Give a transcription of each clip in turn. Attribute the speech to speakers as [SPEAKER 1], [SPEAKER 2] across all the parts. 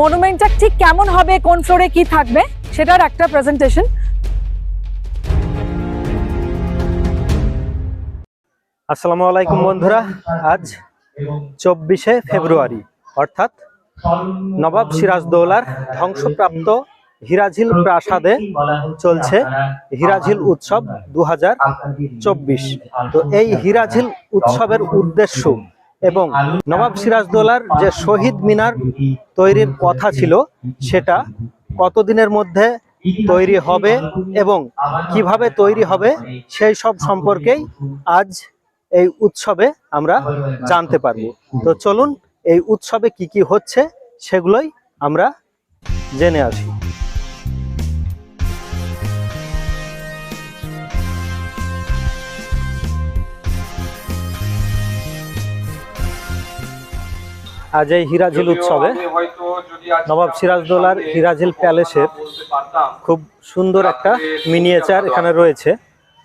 [SPEAKER 1] মনুমেন্টটা ঠিক কেমন হবে কোন ফ্লোরে কি থাকবে সেটার একটা প্রেজেন্টেশন
[SPEAKER 2] আসসালামু আলাইকুম বন্ধুরা আজ চব্বিশে ফেব্রুয়ারি অর্থাৎ নবাব সিরাজদৌলার ধ্বংসপ্রাপ্ত হিরাঝিল প্রাসাদে চলছে হিরাঝিল উৎসব দু চব্বিশ। তো এই হিরাঝিল উৎসবের উদ্দেশ্য এবং নবাব সিরাজদৌলার যে শহীদ মিনার তৈরির কথা ছিল, সেটা কতদিনের মধ্যে তৈরি হবে এবং কীভাবে তৈরি হবে, সেই সব সম্পর্কেই আজ এই উৎসবে আমরা জানতে পারব। তো চলুন, এই উৎসবে কি কি হচ্ছে, সেগুলোই আমরা জেনে আসি। আজ এই হিরাঝিল উৎসবে নবাব সিরাজদোলার হিরাঝিল প্যালেসের খুব সুন্দর একটা মিনিয়েচার এখানে রয়েছে।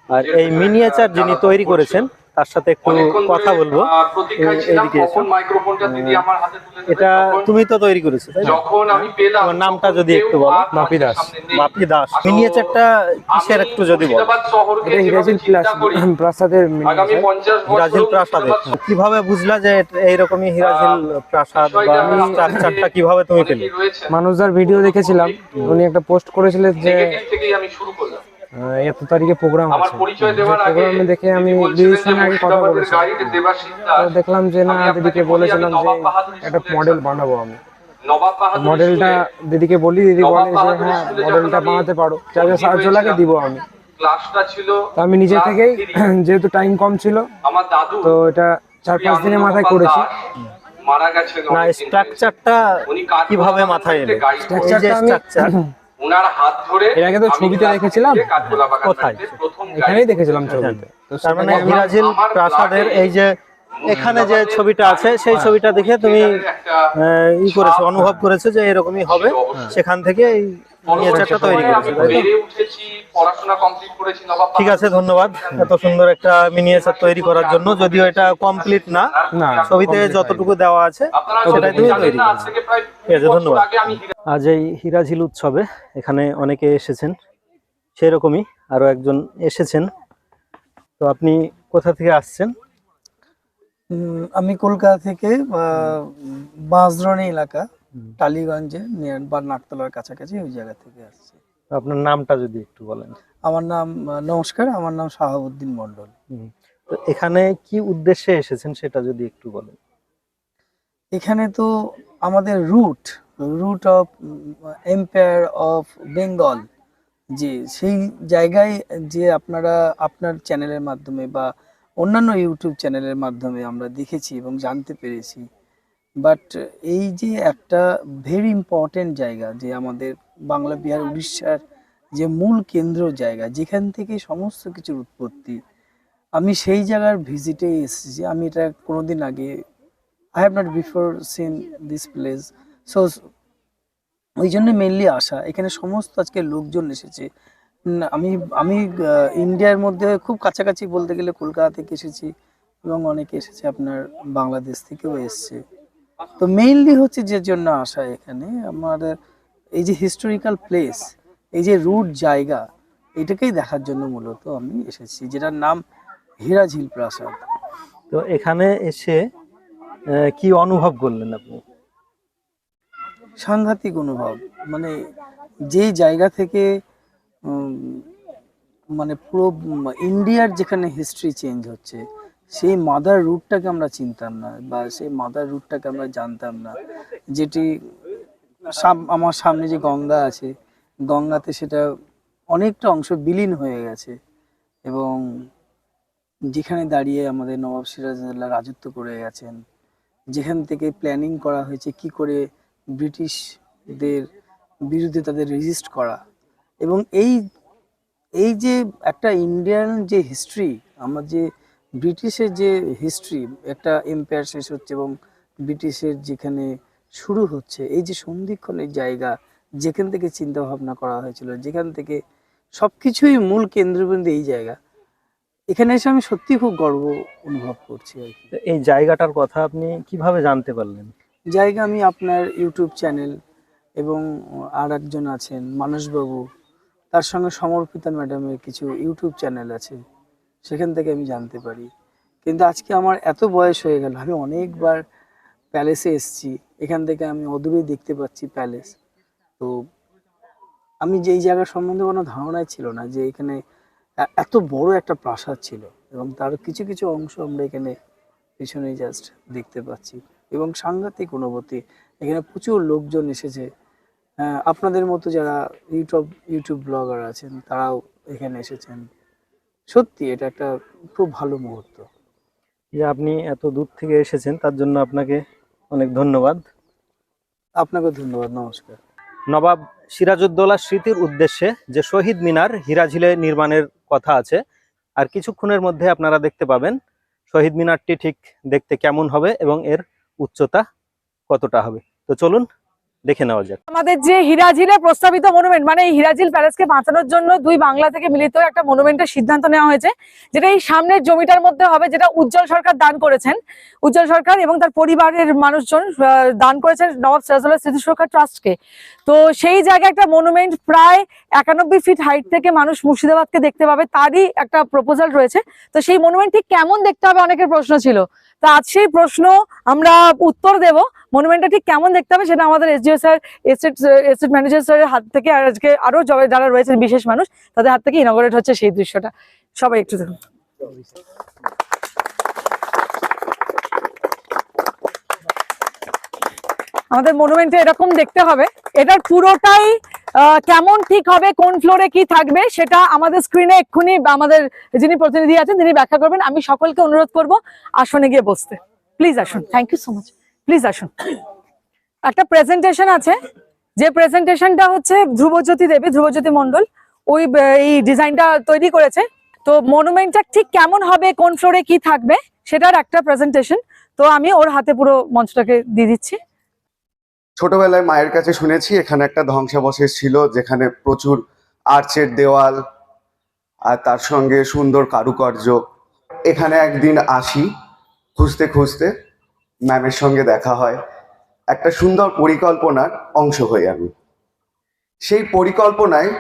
[SPEAKER 2] আর এই মিনিয়েচার যিনি তৈরি করেছেন তার সাথে একটু কথা বলব। এই- এইদিকে এটা তুমি তো তৈরি করেছ তাই না?
[SPEAKER 3] যখন আমি পেলাম
[SPEAKER 2] তোমার নামটা যদি একটু বলো।
[SPEAKER 3] মাপি দাস
[SPEAKER 2] মাপি দাস মিনিয়েচারটা কিসের একটু যদি বলো।
[SPEAKER 3] এটা
[SPEAKER 4] প্রাসাদের
[SPEAKER 2] কীভাবে বুঝলা যে এইরকমই হিরাঝিল প্রাসাদ বা স্ট্রাকচারটা কীভাবে তুমি পেলে?
[SPEAKER 4] মানুষদার ভিডিও দেখেছিলাম উনি একটা পোস্ট করেছিলেন যে
[SPEAKER 3] থেকেই আমি শুরু করলাম।
[SPEAKER 4] আহ, এত তারিখে প্রোগ্রাম
[SPEAKER 3] আমার
[SPEAKER 4] আছে।
[SPEAKER 3] পরিচয় দেওয়ার আগে
[SPEAKER 4] প্রোগ্রামে দেখে আমি দিদির আগে কথা বলেছিলাম। তো দেখলাম যে না দিদিকে বলেছিলাম যে একটা মডেল বানাবো আমি। মডেলটা দিদিকে বলি দিদি বলে যে হ্যাঁ মডেলটা বানাতে পারো। যা যা সাহায্য লাগে দিব আমি।
[SPEAKER 3] ক্লাসটা ছিল
[SPEAKER 4] আমি নিজে থেকেই যেহেতু টাইম কম ছিল
[SPEAKER 3] আমার দাদু
[SPEAKER 4] তো এটা চার পাঁচ দিনের মাথায় করেছি।
[SPEAKER 3] মারা গেছেন
[SPEAKER 2] না স্ট্রাকচারটা
[SPEAKER 3] উনি
[SPEAKER 2] কীভাবে মাথায় এলো?
[SPEAKER 3] গাইড
[SPEAKER 2] এই যে
[SPEAKER 4] Structure-টা আমি-
[SPEAKER 2] স্ট্রাকচার
[SPEAKER 3] ওনার হাত ধরে
[SPEAKER 4] এর আগে তো ছবিতে দেখেছিলাম।
[SPEAKER 2] কোথায়?
[SPEAKER 4] এখানেই দেখেছিলাম ছবিতে। তো
[SPEAKER 2] তার মানে
[SPEAKER 3] আমার
[SPEAKER 2] প্রাসাদের এই যে এখানে যে ছবিটা আছে সেই ছবিটা দেখে তুমি ই করেছ অনুভব করেছ যে এরকমই হবে। সেখান থেকে ঠিক আছে ধন্যবাদ। এত সুন্দর একটা মিনিয়েচার তৈরি করার জন্য যদিও এটা কমপ্লিট না।
[SPEAKER 4] না
[SPEAKER 2] ছবিতে যতটুকু দেওয়া আছে সেটাই তুমি তৈরি ঠিক আছে, ধন্যবাদ। আজ এই হিরাঝিল উৎসবে এখানে অনেকে এসেছেন সেরকমই আরও একজন এসেছেন। তো আপনি কোথা থেকে আসছেন?
[SPEAKER 5] আমি কলকাতা থেকে বাঁশদ্রণী এলাকা। টালিগঞ্জে নিয়ার বা নাকতলার কাছাকাছি ওই জায়গা থেকে আসছি।
[SPEAKER 2] আপনার নামটা যদি একটু বলেন।
[SPEAKER 5] আমার নাম নমস্কার আমার নাম শাহাবুদ্দিন মন্ডল
[SPEAKER 2] তো এখানে কি উদ্দেশ্যে এসেছেন সেটা যদি একটু বলেন।
[SPEAKER 5] এখানে তো আমাদের root root of empire of Bengal যে সেই জায়গায় যে আপনারা আপনার চ্যানেলের মাধ্যমে বা অন্যান্য ইউটিউব চ্যানেলের মাধ্যমে আমরা দেখেছি এবং জানতে পেরেছি। বাট এই যে একটা ভেরি ইম্পর্টেন্ট জায়গা যে আমাদের বাংলা, বিহার, উড়িষ্যার যে মূল কেন্দ্র জায়গা, যেখান থেকে সমস্ত কিছুর উৎপত্তি, আমি সেই জায়গার ভিজিটে এসেছি আমি এটা কোনোদিন আগে I have not before seen this place so ওই জন্য মেনলি আসা। এখানে সমস্ত আজকে লোকজন এসেছে। আমি আমি ইন্ডিয়ার মধ্যে খুব কাছাকাছি বলতে গেলে কলকাতা থেকে এসেছি এবং অনেকে এসেছে আপনার বাংলাদেশ থেকেও এসছে। তো মেইনলি হচ্ছে যে জন্য আসা এখানে আমাদের এই যে হিস্টোরিক্যাল প্লেস এই যে রুট জায়গা এটাকেই দেখার জন্য মূলত আমি এসেছি যেটার নাম হীরাঝিল প্রাসাদ।
[SPEAKER 2] তো এখানে এসে কি অনুভব করলেন আপনি?
[SPEAKER 5] সাংঘাতিক অনুভব মানে যে জায়গা থেকে মানে পুরো ইন্ডিয়ার যেখানে হিস্ট্রি চেঞ্জ হচ্ছে সেই মাদার রুটটাকে আমরা চিনতাম না বা সেই মাদার রুটটাকে আমরা জানতাম না। যেটি আমার সামনে যে গঙ্গা আছে, গঙ্গাতে সেটা অনেকটা অংশ বিলীন হয়ে গেছে এবং যেখানে দাঁড়িয়ে আমাদের নবাব সিরাজউদ্দৌলা রাজত্ব করে গেছেন, যেখান থেকে প্ল্যানিং করা হয়েছে কি করে ব্রিটিশদের বিরুদ্ধে তাদের রেজিস্ট করা এবং এই এই যে একটা ইন্ডিয়ান যে হিস্ট্রি আমার যে ব্রিটিশের যে হিস্ট্রি একটা এম্পায়ার শেষ হচ্ছে এবং ব্রিটিশের যেখানে শুরু হচ্ছে এই যে সন্ধিক্ষণের জায়গা যেখান থেকে চিন্তা ভাবনা করা হয়েছিল যেখান থেকে সবকিছুই মূল কেন্দ্রবিন্দু এই জায়গা। এখানে এসে আমি সত্যি খুব গর্ব অনুভব করছি আর কি।
[SPEAKER 2] এই জায়গাটার কথা আপনি কীভাবে জানতে পারলেন?
[SPEAKER 5] জায়গা আমি আপনার ইউটিউব চ্যানেল এবং আর একজন আছেন মানসবাবু তার সঙ্গে সমর্পিতা ম্যাডামের কিছু ইউটিউব চ্যানেল আছে। সেখান থেকে আমি জানতে পারি। কিন্তু আজকে আমার এত বয়স হয়ে গেল, আমি অনেকবার প্যালেসে এসেছি, এখান থেকে আমি অদূরেই দেখতে পাচ্ছি প্যালেস তো আমি যেই জায়গা সম্বন্ধে কোনো ধারণাই ছিল না যে এখানে এত বড় একটা প্রাসাদ ছিল এবং তার কিছু কিছু অংশ আমরা এখানে পিছনে জাস্ট দেখতে পাচ্ছি এবং সাংঘাতিক অনুভূতি। এখানে প্রচুর লোকজন এসেছে। আপনাদের মতো যারা ইউটিউব ইউটিউব ব্লগার আছেন, তারাও এখানে এসেছেন। সত্যি এটা একটা খুব ভালো মুহূর্ত।
[SPEAKER 2] যে আপনি এত দূর থেকে এসেছেন তার জন্য আপনাকে অনেক ধন্যবাদ।
[SPEAKER 5] আপনাকে ধন্যবাদ নমস্কার।
[SPEAKER 2] নবাব সিরাজউদ্দৌলার স্মৃতির উদ্দেশ্যে যে শহীদ মিনার হিরাঝিলে নির্মাণের কথা আছে আর কিছুক্ষণের মধ্যে আপনারা দেখতে পাবেন শহীদ মিনারটি ঠিক দেখতে কেমন হবে এবং এর উচ্চতা কতটা হবে। তো চলুন দেখে নেওয়া যাক।
[SPEAKER 1] আমাদের যে হিরাঝিলে প্রস্তাবিত মনুমেন্ট মানে এই হিরাঝিল প্যালেসকে বাঁচানোর জন্য দুই বাংলা থেকে মিলিত একটা মনুমেন্টের সিদ্ধান্ত নেওয়া হয়েছে, যেটা এই সামনের জমিটার মধ্যে হবে, যেটা উজ্জ্বল সরকার দান করেছেন। উজ্জ্বল সরকার এবং তার পরিবারের মানুষজন দান করেছেন নবাব সিরাজউদ্দৌলা স্মৃতি সুরক্ষা ট্রাস্টকে তো সেই জায়গায় একটা মনুমেন্ট প্রায় একানব্বই ফিট হাইট থেকে মানুষ মুর্শিদাবাদকে দেখতে পাবে, তারই একটা প্রপোজাল রয়েছে। তো সেই মনুমেন্ট ঠিক কেমন দেখতে হবে অনেকের প্রশ্ন ছিল। তো আজ সেই প্রশ্ন আমরা উত্তর দেব। মনুমেন্টটা ঠিক কেমন দেখতে হবে সেটা আমাদের SDO sir estate estate manager স্যারের হাত থেকে আর আজকে আরও যারা- রয়েছেন বিশেষ মানুষ, তাদের হাত থেকে ইনগরেট হচ্ছে সেই দৃশ্যটা। সবাই একটু দেখুন। আমাদের মনুমেন্টে এরকম দেখতে হবে। এটার পুরোটাই কেমন ঠিক হবে, কোন ফ্লোরে কি থাকবে, সেটা আমাদের স্ক্রিনে এক্ষুনি আমাদের যিনি প্রতিনিধি আছেন, তিনি ব্যাখ্যা করবেন। আমি সকলকে অনুরোধ করব আসনে গিয়ে বসতে। প্লিজ আসুন thank you so much please আসুন। একটা প্রেজেন্টেশন আছে, যে প্রেজেন্টেশনটা হচ্ছে ধ্রুবজ্যোতি দেবী, ধ্রুবজ্যোতি মন্ডল ওই এই ডিজাইনটা তৈরি করেছে। তো মনুমেন্টটা ঠিক কেমন হবে, কোন ফ্লোরে কি থাকবে, সেটার একটা প্রেজেন্টেশন তো আমি ওর হাতে পুরো মঞ্চটাকে দিয়ে দিচ্ছি।
[SPEAKER 6] ছোটবেলায় মায়ের কাছে শুনেছি, এখানে একটা ধ্বংসাবশেষ ছিল যেখানে প্রচুর আর্চের দেওয়াল আর তার সঙ্গে সুন্দর কারুকার্য। এখানে একদিন আসি, খুঁজতে খুঁজতে ম্যামের সঙ্গে দেখা হয়। একটা সুন্দর পরিকল্পনার অংশ হই আমি। সেই পরিকল্পনায়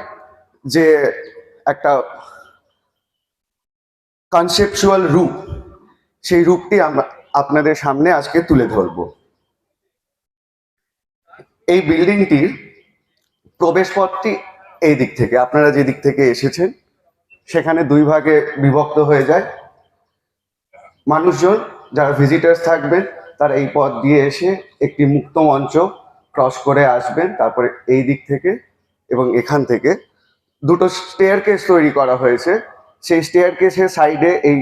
[SPEAKER 6] যে একটা কনসেপচুয়াল রূপ, সেই রূপটি আমরা আপনাদের সামনে আজকে তুলে ধরবো। এই বিল্ডিংটির প্রবেশপথটি এই দিক থেকে, আপনারা যে দিক থেকে এসেছেন, সেখানে দুই ভাগে বিভক্ত হয়ে যায়। মানুষজন, যারা ভিজিটার্স থাকবেন, তারা এই পথ দিয়ে এসে একটি মুক্ত মঞ্চ ক্রস করে আসবেন, তারপরে এই দিক থেকে এবং এখান থেকে। দুটো স্টেয়ার কেস তৈরি করা হয়েছে। সেই স্টেয়ার কেসের সাইডে এই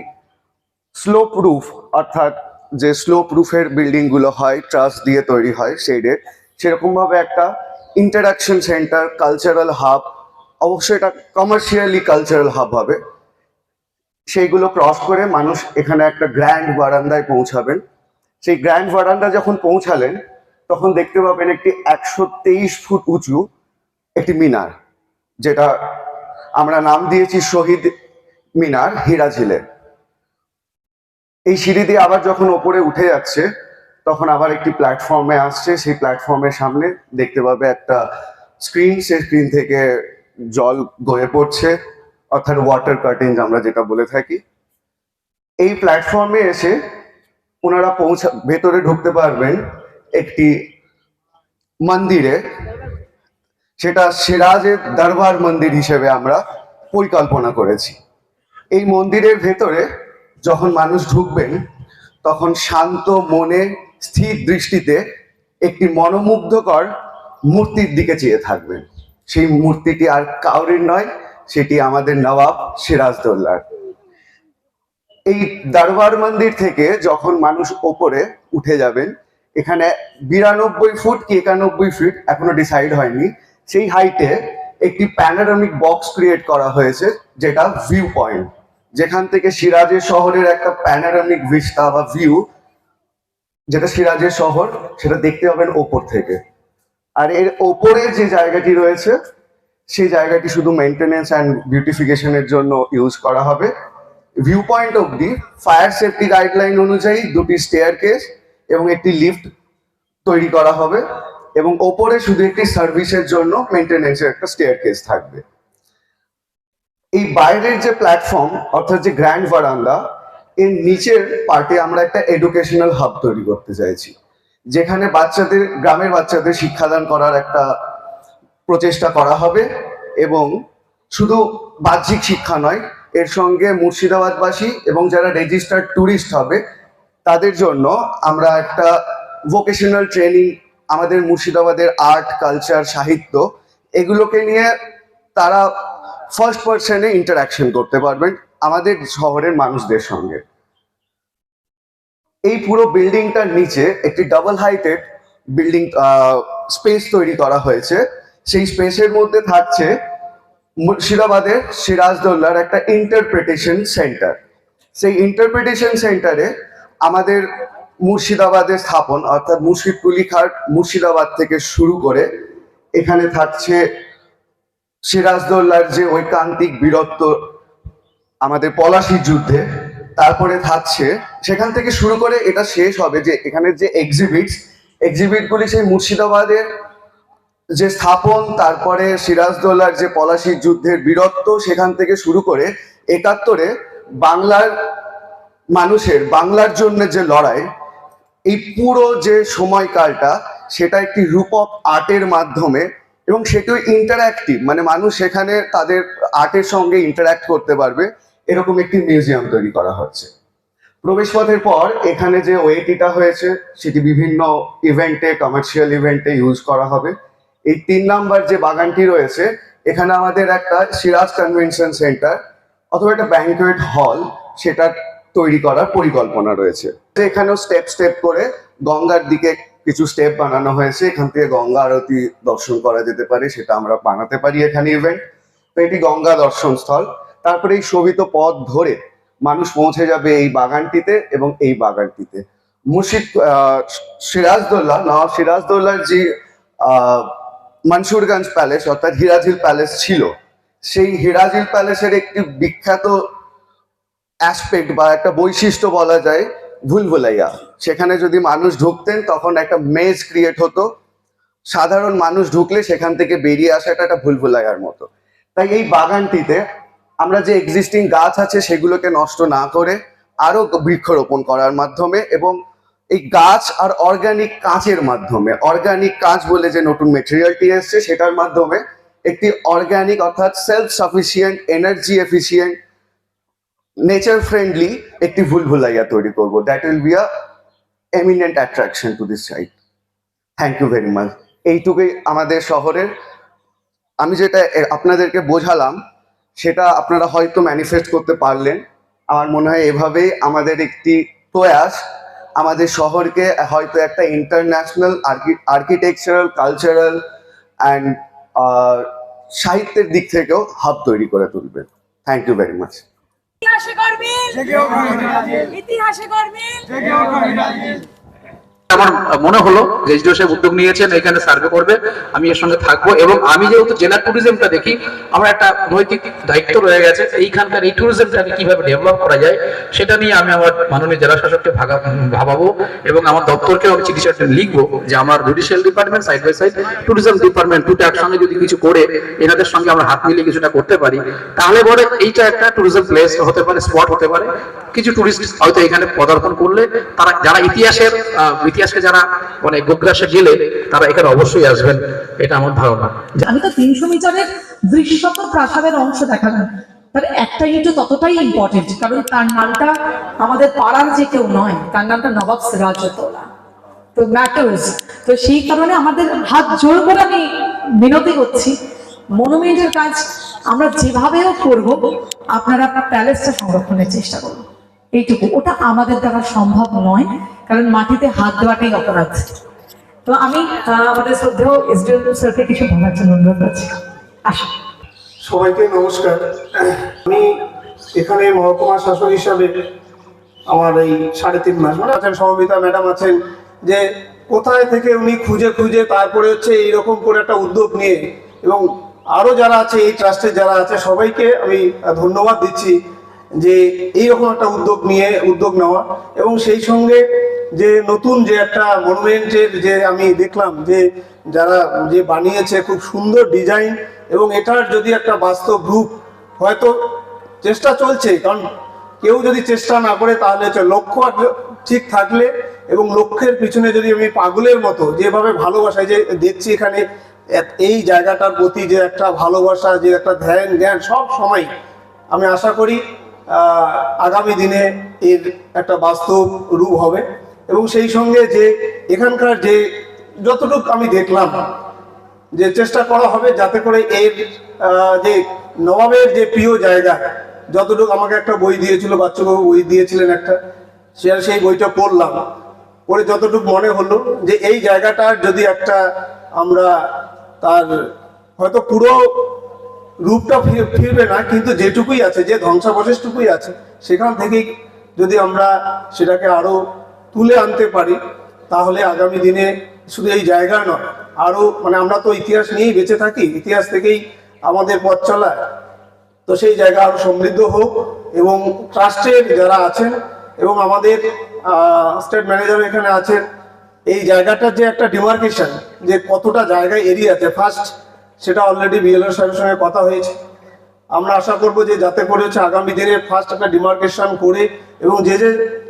[SPEAKER 6] স্লোপ রুফ অর্থাৎ যে স্লোপ রুফের বিল্ডিংগুলো হয় ট্রাস দিয়ে তৈরি হয় শেডের সেরকম ভাবে একটা ইন্টারাকশন সেন্টার কালচারাল হাব অবশ্যই এটা কমার্শিয়ালি কালচারাল হাব হবে। সেইগুলো ক্রস করে মানুষ এখানে একটা গ্র্যান্ড বারান্দায় পৌঁছাবেন। সেই গ্র্যান্ড বারান্দা যখন পৌঁছালেন, তখন দেখতে পাবেন একটি একশো তেইশ ফুট উঁচু একটি মিনার, যেটা আমরা নাম দিয়েছি শহীদ মিনার হিরাঝিলের এই সিঁড়ি দিয়ে আবার যখন ওপরে উঠে যাচ্ছে তখন আবার একটি প্ল্যাটফর্মে আসছে, সেই প্ল্যাটফর্মের সামনে দেখতে পাবে একটা স্ক্রিন সেই স্ক্রিন থেকে জল গড়ে পড়ছে, অর্থাৎ ওয়াটার কার্টেন আমরা যেটা বলে থাকি। এই প্ল্যাটফর্মে এসে ওনারা পৌঁছা, ভেতরে ঢুকতে পারবেন একটি মন্দিরে। সেটা সিরাজের দরবার মন্দির হিসেবে আমরা পরিকল্পনা করেছি। এই মন্দিরের ভেতরে যখন মানুষ ঢুকবেন, তখন শান্ত মনে স্থির দৃষ্টিতে একটি মনোমুগ্ধকর মূর্তির দিকে চেয়ে থাকবেন সেই মূর্তিটি আর কাউরির নয়, সেটি আমাদের নবাব সিরাজদৌল্লার এই দরবার মন্দির থেকে যখন মানুষ ওপরে উঠে যাবেন, এখানে বিরানব্বই ফুট কি একানব্বই ফিট এখনও ডিসাইড হয়নি, সেই হাইটে একটি প্যানোরামিক বক্স ক্রিয়েট করা হয়েছে, যেটা ভিউ পয়েন্ট যেখান থেকে সিরাজের শহরের একটা প্যানোরামিক ভিস্তা বা ভিউ যেটা সিরাজের শহর, সেটা দেখতে পাবেন ওপর থেকে। আর এর ওপরে যে জায়গাটি রয়েছে, সেই জায়গাটি শুধু মেনটেনেন্স অ্যান্ড বিউটিফিকেশনের জন্য ইউজ করা হবে। ভিউ পয়েন্ট অবধি ফায়ার সেফটি গাইডলাইন অনুযায়ী দুটি স্টেয়ার কেস এবং একটি লিফট তৈরি করা হবে এবং ওপরে শুধু একটি সার্ভিসের জন্য মেনটেনেন্সের একটা স্টেয়ার কেস থাকবে। এই বাইরের যে প্ল্যাটফর্ম অর্থাৎ যে গ্র্যান্ড ভারান্দা এর নিচের পার্টে আমরা একটা এডুকেশনাল হাব তৈরি করতে চাইছি, যেখানে বাচ্চাদের, গ্রামের বাচ্চাদের শিক্ষাদান করার একটা প্রচেষ্টা করা হবে এবং শুধু বাহ্যিক শিক্ষা নয়, এর সঙ্গে মুর্শিদাবাদবাসী এবং যারা রেজিস্টার্ড ট্যুরিস্ট হবে, তাদের জন্য আমরা একটা ভোকেশনাল ট্রেনিং আমাদের মুর্শিদাবাদের আর্ট কালচার সাহিত্য, এগুলোকে নিয়ে তারা ফার্স্ট পার্সনে ইন্টারাকশন করতে পারবেন। আমাদের শহরের মানুষদের সঙ্গে। এই পুরো বিল্ডিংটার নিচে একটি ডাবল হাইটেড বিল্ডিং স্পেস তৈরি করা হয়েছে। সেই স্পেসের মধ্যে থাকছে মুর্শিদাবাদের সিরাজদৌল্লার একটা ইন্টারপ্রিটেশন সেন্টার সেই ইন্টারপ্রিটেশন সেন্টারে আমাদের মুর্শিদাবাদের স্থাপন, অর্থাৎ মুর্শিদকুলি খাট মুর্শিদাবাদ থেকে শুরু করে এখানে থাকছে সিরাজদৌল্লার যে ঐকান্তিক বীরত্ব আমাদের পলাশির যুদ্ধে, তারপরে থাকছে, সেখান থেকে শুরু করে এটা শেষ হবে যে এখানে যে এক্সিবিটস এক্সিবিটগুলি সেই মুর্শিদাবাদের যে স্থাপন, তারপরে সিরাজদৌল্লার যে পলাশির যুদ্ধের বীরত্ব, সেখান থেকে শুরু করে একাত্তরে বাংলার মানুষের, বাংলার জন্য যে লড়াই, এই পুরো যে সময়কালটা, সেটা একটি রূপক আর্টের মাধ্যমে এবং সেটিও ইন্টারঅ্যাক্টিভ মানে মানুষ সেখানে তাদের আর্টের সঙ্গে ইন্টারঅ্যাক্ট করতে পারবে। এরকম একটি মিউজিয়াম তৈরি করা হচ্ছে প্রবেশপথের পর এখানে যে ওয়েটিটা হয়েছে, সেটি বিভিন্ন ইভেন্টে কমার্শিয়াল ইভেন্টে ইউজ করা হবে। এই তিন নাম্বার যে বাগানটি রয়েছে, এখানে আমাদের একটা সিরাজ কনভেনশন সেন্টার অথবা একটা ব্যাংকুয়েট হল সেটা তৈরি করার পরিকল্পনা রয়েছে। এখানেও স্টেপ স্টেপ করে গঙ্গার দিকে কিছু স্টেপ বানানো হয়েছে। এখান থেকে গঙ্গা আরতি দর্শন করা যেতে পারে, সেটা আমরা বানাতে পারি এখানে ইভেন্ট তো এটি গঙ্গা দর্শন স্থল তারপরে এই শোভিত পথ ধরে মানুষ পৌঁছে যাবে এই বাগানটিতে এবং এই বাগানটিতে। মুর্শিদ সিরাজদৌল্লা নবাব সিরাজদৌল্লার যে মনসুরগঞ্জ প্যালেস, অর্থাৎ হিরাজিল প্যালেস ছিল, সেই হিরাজিল প্যালেসের একটি বিখ্যাত অ্যাসপেক্ট বা একটা বৈশিষ্ট্য বলা যায় ভুলভুলাইয়া। সেখানে যদি মানুষ ঢুকতেন, তখন একটা মেজ ক্রিয়েট হতো। সাধারণ মানুষ ঢুকলে সেখান থেকে বেরিয়ে আসাটা একটা ভুলভুলাইয়ার মতো। তাই এই বাগানটিতে আমরা যে এক্সিস্টিং গাছ আছে সেগুলোকে নষ্ট না করে আরও বৃক্ষরোপণ করার মাধ্যমে এবং এই গাছ আর অর্গানিক কাঁচের মাধ্যমে অর্গানিক কাঁচ বলে যে নতুন মেটেরিয়ালটি এসছে সেটার মাধ্যমে একটি অর্গানিক অর্থাৎ self sufficient energy efficient nature friendly একটি ভুলভুলাইয়া তৈরি করব। That will be a eminent attraction to this site thank you very much এইটুকুই আমাদের শহরের। আমি যেটা আপনাদেরকে বোঝালাম সেটা আপনারা হয়তো ম্যানিফেস্ট করতে পারলেন। আমার মনে হয় এভাবেই আমাদের একটি প্রয়াস আমাদের শহরকে হয়তো একটা ইন্টারন্যাশনাল আর্কিটেকচারাল কালচারাল অ্যান্ড সাহিত্যের দিক থেকেও হাব তৈরি করে তুলবে। থ্যাংক ইউ ভেরি মাচ
[SPEAKER 1] ইতিহাসে গর্বিল ইতিহাসে গর্বিল
[SPEAKER 7] আমার মনে হলো এসডিও সাহেব উদ্যোগ নিয়েছেন এখানে সার্ভে করবে আমি এর সঙ্গে থাকব এবং আমি যেহেতু জেলা ট্যুরিজমটা দেখি আমার একটা নৈতিক দায়িত্ব রয়ে গেছে এইখানকার এই ট্যুরিজমটাকে কীভাবে ডেভেলপ করা যায় সেটা নিয়ে আমি আমার মাননীয় জেলা শাসককে ভাগা ভাবাবো এবং আমার দপ্তরকেও আমি চিঠি চারটে লিখব যে আমার judicial department side by side tourism department দুটো একসঙ্গে যদি কিছু করে এনাদের সঙ্গে আমরা হাত মিলিয়ে কিছুটা করতে পারি তাহলে পরে এইটা একটা ট্যুরিজম প্লেস হতে পারে স্পট হতে পারে। কিছু টুরিস্ট হয়তো এখানে পদার্পণ করলে তারা যারা ইতিহাসের আহ, ইতিহাসকে যারা মানে গোগ্রাসে গেলে তারা এখানে অবশ্যই আসবেন, এটা আমার ধারণা।
[SPEAKER 8] আমি তো তিনশো মিটারের দৃশ্যত প্রাসাদের অংশ দেখালাম, তার একটা ততটাই ইম্পর্টেন্ট কারণ তার নামটা আমাদের পাড়ার যে কেউ নয়, তার নামটা নবাব সিরাজউদ্দৌলা। তো তো সেই কারণে আমাদের হাত জোর করে আমি বিনতি করছি। মনুমেন্টের কাজ আমরা যেভাবেও করব, আপনারা প্যালেসটা সংরক্ষণের চেষ্টা করুন। এইটুকু। ওটা আমাদের দ্বারা সম্ভব নয়, কারণ মাটিতে হাত দেওয়াটাই অপরাধ। তো আমি আমাদের শ্রদ্ধেয় এসডিও স্যারকে কিছু বলার জন্য অনুরোধ করছি। আসুন।
[SPEAKER 9] সবাইকে নমস্কার। আমি এখানে মহকুমা শাসক হিসাবে আমার এই সাড়ে তিন মাস মানে আছেন সমবিতা ম্যাডাম আছেন, যে কোথায় থেকে উনি খুঁজে খুঁজে তারপরে হচ্ছে এইরকম করে একটা উদ্যোগ নিয়ে, এবং আরও যারা আছে, এই ট্রাস্টের যারা আছে, সবাইকে আমি ধন্যবাদ দিচ্ছি। যে এইরকম একটা উদ্যোগ নিয়ে, উদ্যোগ নেওয়া। এবং সেই সঙ্গে যে নতুন যে একটা মনুমেন্টের যে আমি দেখলাম যে যারা যে বানিয়েছে খুব সুন্দর ডিজাইন এবং এটার যদি একটা বাস্তব রূপ হয়তো চেষ্টা চলছে, কারণ কেউ যদি চেষ্টা না করে তাহলে লক্ষ্য ঠিক থাকলে এবং লক্ষ্যের পিছনে যদি আমি পাগলের মতো যেভাবে ভালোবাসায় যে দেখছি এখানে এই জায়গাটার প্রতি যে একটা ভালোবাসা, যে একটা ধ্যান, জ্ঞান সব সময় আমি আশা করি আগামী দিনে এর একটা বাস্তব রূপ হবে। এবং সেই সঙ্গে যে এখানকার যে যতটুকু আমি দেখলাম, যে চেষ্টা করা হবে যাতে করে এর যে নবাবের যে প্রিয় জায়গা, যতটুকু আমাকে একটা বই দিয়েছিল, বাচ্চাবাবু বই দিয়েছিলেন একটা, সে সেই বইটা পড়লাম। পড়ে যতটুকু মনে হলো যে এই জায়গাটার যদি একটা আমরা তার হয়তো পুরো রূপটা ফির- ফিরবে না, কিন্তু যেটুকুই আছে, যে ধ্বংসাবশেষটুকুই আছে, সেখান থেকেই যদি আমরা সেটাকে আরও তুলে আনতে পারি, তাহলে আগামী দিনে শুধু এই জায়গা নয়, আরও মানে আমরা তো ইতিহাস নিয়েই বেঁচে থাকি, ইতিহাস থেকেই আমাদের পথ চলা তো সেই জায়গা আরও সমৃদ্ধ হোক এবং ট্রাস্টের যারা আছেন এবং আমাদের স্টেট ম্যানেজার এখানে আছেন, এই জায়গাটার যে একটা ডিমার্কেশন, যে কতটা জায়গায় এরিয়াতে ফার্স্ট সেটা অলরেডি বিএলও সাহেবের সঙ্গে কথা হয়েছে। আমরা আশা করব যে যাতে করে হচ্ছে আগামী দিনে ফার্স্ট একটা ডিমার্কেশন করে এবং যে যে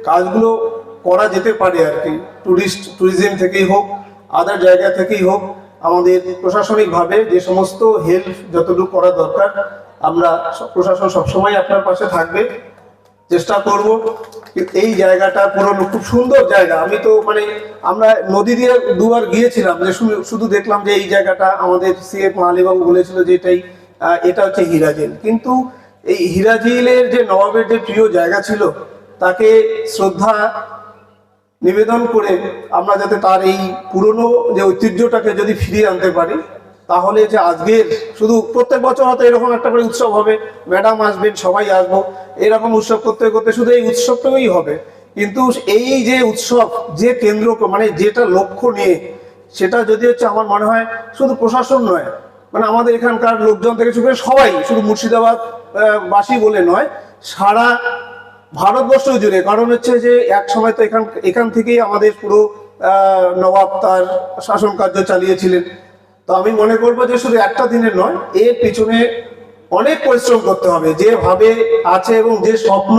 [SPEAKER 9] কাজগুলো করা যেতে পারে আর কি ট্যুরিস্ট ট্যুরিজম থেকেই হোক আদার জায়গা থেকেই হোক, আমাদের প্রশাসনিকভাবে যে সমস্ত হেল্প যতটুকু করা দরকার, আমরা প্রশাসন সবসময় আপনার পাশে থাকবে। চেষ্টা করব। এই জায়গাটা পুরনো খুব সুন্দর জায়গা। আমি তো মানে আমরা নদী দিয়ে দুবার গিয়েছিলাম, যে শুধু দেখলাম যে এই জায়গাটা আমাদের সিএফ মালিবাবু বলেছিল যে এটাই এটা হচ্ছে হিরাজিল কিন্তু এই হিরাজিলের যে নবাবের যে প্রিয় জায়গা ছিল, তাকে শ্রদ্ধা নিবেদন করে আমরা যাতে তার এই পুরনো যে ঐতিহ্যটাকে যদি ফিরিয়ে আনতে পারি তাহলে যে আজকের শুধু প্রত্যেক বছর হয়তো এরকম একটা করে উৎসব হবে ম্যাডাম আসবেন, সবাই আসব, এরকম উৎসব করতে করতে শুধু এই উৎসবটাই হবে। কিন্তু এই যে উৎসব, যে কেন্দ্র মানে যেটা লক্ষ্য নিয়ে, সেটা যদি হচ্ছে আমার মনে হয় শুধু প্রশাসন নয় মানে আমাদের এখানকার লোকজন থেকে শুরু করে সবাই, শুধু মুর্শিদাবাদ বাসী বলে নয়, সারা ভারতবর্ষ জুড়ে, কারণ হচ্ছে যে এক সময় তো এখান এখান থেকেই আমাদের পুরো নবাব তার শাসন কার্য চালিয়েছিলেন। তো আমি মনে করব যে শুধু একটা দিনের নয়, এর পিছনে অনেক পরিশ্রম করতে হবে যেভাবে আছে এবং যে স্বপ্ন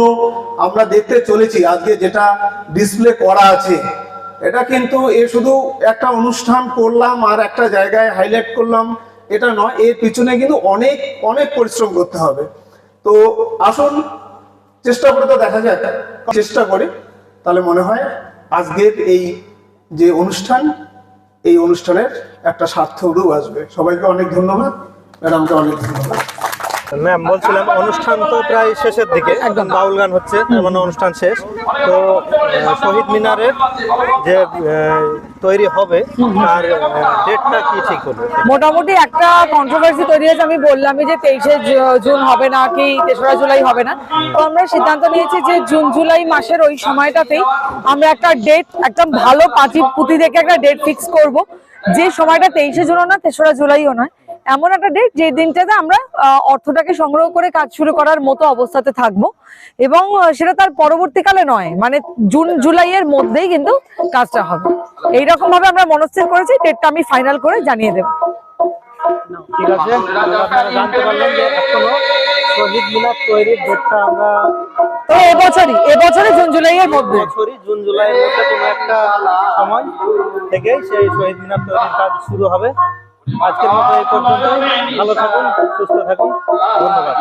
[SPEAKER 9] আমরা দেখতে চলেছি, আজকে যেটা ডিসপ্লে করা আছে। এটা কিন্তু এ শুধু একটা অনুষ্ঠান করলাম আর একটা জায়গায় হাইলাইট করলাম, এটা নয়, এর পিছনে কিন্তু অনেক অনেক পরিশ্রম করতে হবে। তো আসুন, চেষ্টা করে তো দেখা যাক, চেষ্টা করে। তাহলে মনে হয় আজকের এই যে অনুষ্ঠান এই অনুষ্ঠানের একটা স্বার্থ রূপ আসবে। সবাইকে অনেক ধন্যবাদ। ম্যাডামকে অনেক ধন্যবাদ।
[SPEAKER 2] ম্যাম বলছিলাম অনুষ্ঠান তো প্রায় শেষের দিকে। একদম। বাউল গান হচ্ছে তার মানে অনুষ্ঠান শেষ। তো শহীদ মিনারের যে তৈরি হবে তার ডেটটা কি ঠিক হলো?
[SPEAKER 1] মোটামুটি একটা কন্ট্রোভার্সি তৈরি হয়েছে আমি বললামই যে তেইশে জুন হবে না কি তেসরা জুলাই হবে না। তো আমরা সিদ্ধান্ত নিয়েছি যে জুন জুলাই মাসের ওই সময়টাতেই আমরা একটা ডেট একদম ভালো পাঁচি পুঁতি দেখে একটা ডেট ফিক্স করব। যে সময়টা তেইশে জুনও না তেসরা জুলাইও নয় এমন একটা ডেট যে দিনটাতে আমরা অর্থটাকে সংগ্রহ করে কাজ শুরু করার মতো অবস্থাতে থাকব। এবং সেটা তার পরবর্তীকালে নয় মানে জুন জুলাইয়ের মধ্যেই কিন্তু কাজটা হবে। এইরকম ভাবে আমরা মনস্থির করেছি ডেটটা আমি ফাইনাল করে জানিয়ে দেবো।
[SPEAKER 2] ঠিক আছে জানতে পারলেন যে এখনও শহীদ মিনার তৈরির ডেটটা আমরা
[SPEAKER 1] তো এবছরই এবছরে জুন মধ্যে।
[SPEAKER 2] বছরই জুন জুলাইয়ের মধ্যে কোনো একটা সময় থেকেই সেই শহীদ মিনার তৈরির কাজ শুরু হবে। আজকের মতো এই পর্যন্ত ভালো থাকুন সুস্থ থাকুন। ধন্যবাদ।